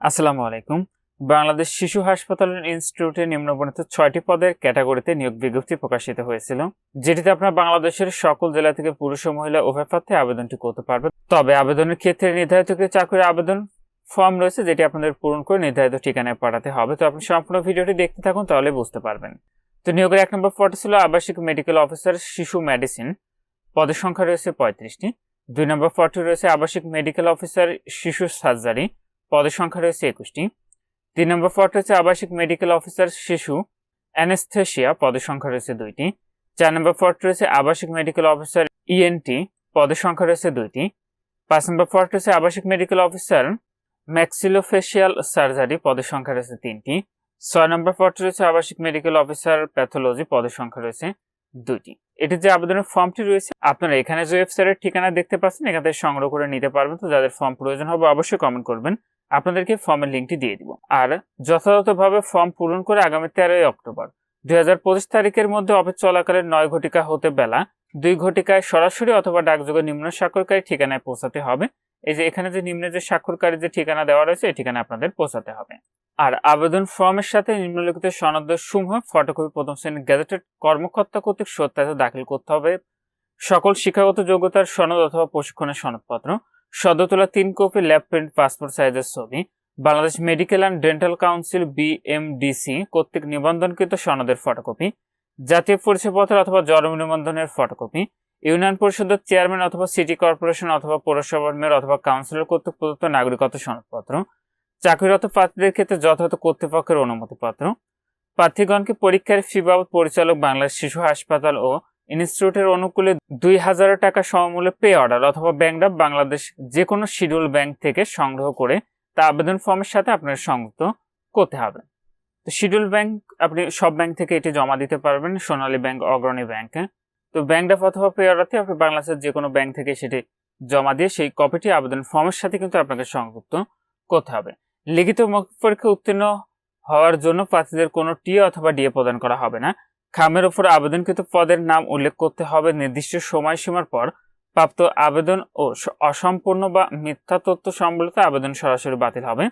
আসসালামু আলাইকুম। বাংলাদেশ শিশু হাসপাতালের ইনস্টিটিউটে নিম্নবর্ণিত ছয়টি পদের ক্যাটাগরিতে নিয়োগ বিজ্ঞপ্তি প্রকাশিত হয়েছিল, যেটিতে আপনার বাংলাদেশের সকল জেলা থেকে পুরুষ ও মহিলা উভয় প্রার্থী আবেদনটি করতে পারবে তবে আবেদনের ক্ষেত্রে নির্ধারিত চাকরির আবেদন ফর্ম রয়েছে, যেটি আপনাদের পূরণ করে নির্ধারিত ঠিকানায় পাঠাতে হবে। তো আপনি সম্পূর্ণ ভিডিওটি দেখতে থাকুন, তাহলে বুঝতে পারবেন। তো নিয়োগের এক নম্বর পদটি ছিল আবাসিক মেডিকেল অফিসার শিশু মেডিসিন। পদের সংখ্যা রয়েছে পঁয়ত্রিশটি। দুই নম্বর পদটি রয়েছে আবাসিক মেডিকেল অফিসার শিশু সার্জারি। পদের সংখ্যা রয়েছে একুশটি। তিন নম্বর পদ রয়েছে আবাসিক মেডিকেল অফিসার শিশু, অ্যানেস্থেশিয়া, পদের সংখ্যা রয়েছে দুইটি। চার নম্বর পদ রয়েছে আবাসিক মেডিকেল অফিসার ইএনটি পদের সংখ্যা রয়েছে দুইটি। পাঁচ নম্বর পদ রয়েছে আবাসিক মেডিকেল অফিসার ম্যাক্সিলোফেশিয়াল সার্জারি পদের সংখ্যা রয়েছে তিনটি। ছয় নম্বর পদ রয়েছে আবাসিক মেডিকেল অফিসার প্যাথোলজি পদের সংখ্যা রয়েছে দুইটি। এটির যে আবেদনের ফর্মটি রয়েছে, আপনারা এখানে যে ওয়েবসাইটের ঠিকানা দেখতে পাচ্ছেন, এখান থেকে সংগ্রহ করে নিতে পারবেন। তো যাদের ফর্ম প্রয়োজন হবে, অবশ্যই কমেন্ট করবেন। আপনাদেরকে ফর্মের লিঙ্কটি দিয়ে দিব। আর যথাযথভাবে ফর্ম পূরণ করে আগামী তেরোই অক্টোবর, দুই হাজার পঁচিশ তারিখের মধ্যে অফিস চলাকালে নয় ঘটিকা হতে বেলা দুই ঘটিকায় সরাসরি অথবা ডাকযোগে নিম্ন স্বাক্ষরকারী ঠিকানায় পৌঁছাতে হবে। এই যে এখানে যে নিম্নে যে স্বাক্ষরকারী যে ঠিকানা দেওয়া রয়েছে, এই ঠিকানা আপনাদের পৌঁছাতে হবে। আর আবেদন ফর্মের সাথে নিম্নলিখিত সনদ সমূহ ফটোকপি প্রথম শ্রেণির গ্যাজেটেড কর্মকর্তা কর্তৃক সত্যায়িত দাখিল করতে হবে। সকল শিক্ষাগত যোগ্যতার সনদ অথবা প্রশিক্ষণের সনদপত্র সদ্য তিন কপি ল্যাব প্রিন্ট পাসপোর্ট সাইজের ছবি, Bangladesh medical and dental council BMDC কর্তৃক নিবন্ধনকৃত সনদের ফটোকপি, জাতীয় পরিচয়পত্র অথবা জন্ম নিবন্ধনের ফটোকপি, ইউনিয়ন পরিষদের চেয়ারম্যান অথবা সিটি কর্পোরেশন অথবা পৌরসভার মেয়র অথবা কাউন্সিলর কর্তৃক প্রদত্ত নাগরিকত্ব সনদপত্র, চাকরিরত প্রার্থীদের ক্ষেত্রে যথাযথ কর্তৃপক্ষের অনুমতিপত্র, প্রার্থীগণকে পরীক্ষার ফি বাবদ পরিচালক বাংলাদেশ শিশু হাসপাতাল ও ইনস্টিটিউটের অনুকূলে দুই হাজার টাকা সমমূল্যে পে অর্ডার অথবা ব্যাংক ড্রাফট বাংলাদেশ যে কোনো শিডিউল ব্যাংক থেকে সংগ্রহ করে তা আবেদন ফর্মের সাথে আপনার সংযুক্ত করতে হবে। তো শিডিউল ব্যাংক আপনি সব ব্যাংক থেকে এটি জমা দিতে পারবেন, সোনালী ব্যাংক অগ্রণী ব্যাংকে তো ব্যাংক ড্রাফট অথবা পে অর্ডারতে আপনি বাংলাদেশের যে কোনো ব্যাংক থেকে সেটি জমা দিয়ে সেই কপিটি আবেদন ফর্মের সাথে কিন্তু আপনাকে সংযুক্ত করতে হবে। লিখিত মৌখিক পরীক্ষা উত্তীর্ণ হওয়ার জন্য প্রার্থীদের কোনো টি অথবা ডিএ প্রদান করা হবে না। খামের ওপর আবেদনকৃত পদের নাম উল্লেখ করতে হবে। নির্দিষ্ট সময়সীমার পর প্রাপ্ত আবেদন ও অসম্পূর্ণ বা মিথ্যা তথ্য সম্বলিত আবেদন সরাসরি বাতিল হবে।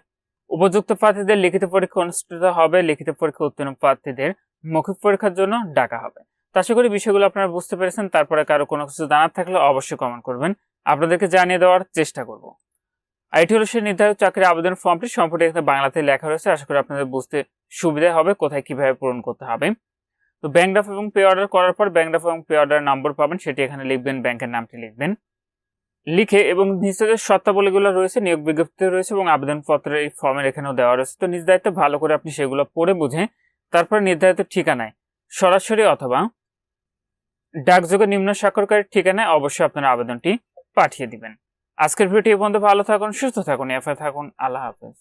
উপযুক্ত প্রার্থীদের লিখিত পরীক্ষা অনুষ্ঠিত হবে। লিখিত পরীক্ষা উত্তীর্ণ প্রার্থীদের মৌখিক পরীক্ষার জন্য ডাকা হবে। তা আশা করি বিষয়গুলো আপনারা বুঝতে পেরেছেন। তারপরে কারও কোনো কিছু জানার থাকলে অবশ্যই কমেন্ট করবেন। আপনাদেরকে জানিয়ে দেওয়ার চেষ্টা করব। আইটি হলো সে নির্ধারিত চাকরির আবেদন ফর্মটি সম্পর্কে এখানে বাংলাতে লেখা রয়েছে। আশা করি আপনাদের বুঝতে সুবিধা হবে, কোথায় কীভাবে পূরণ করতে হবে। তো ব্যাংক ড্রাফট এবং পে অর্ডার করার পর ব্যাংক ড্রাফট এবং পে অর্ডার নম্বর পাবেন, সেটি এখানে লিখবেন ব্যাংকের নামটি লিখবেন। লিখে এবং নিচে যে শর্তাবলীগুলো রয়েছে, নিয়োগ বিজ্ঞপ্তি রয়েছে এবং আবেদনপত্রের এই ফর্মের এখানেও দেওয়া রয়েছে। তো নিজ ভালো করে আপনি সেগুলো পড়ে বুঝে তারপর নির্ধারিত ঠিকানায়, সরাসরি অথবা ডাকযোগে নিম্ন স্বাক্ষরকারীর ঠিকানায় অবশ্যই আপনার আবেদনটি পাঠিয়ে দিবেন। আজকের ভিডিওটি পর্যন্ত, ভালো থাকুন, সুস্থ থাকুন এফআই থাকুন, আল্লাহ হাফেজ।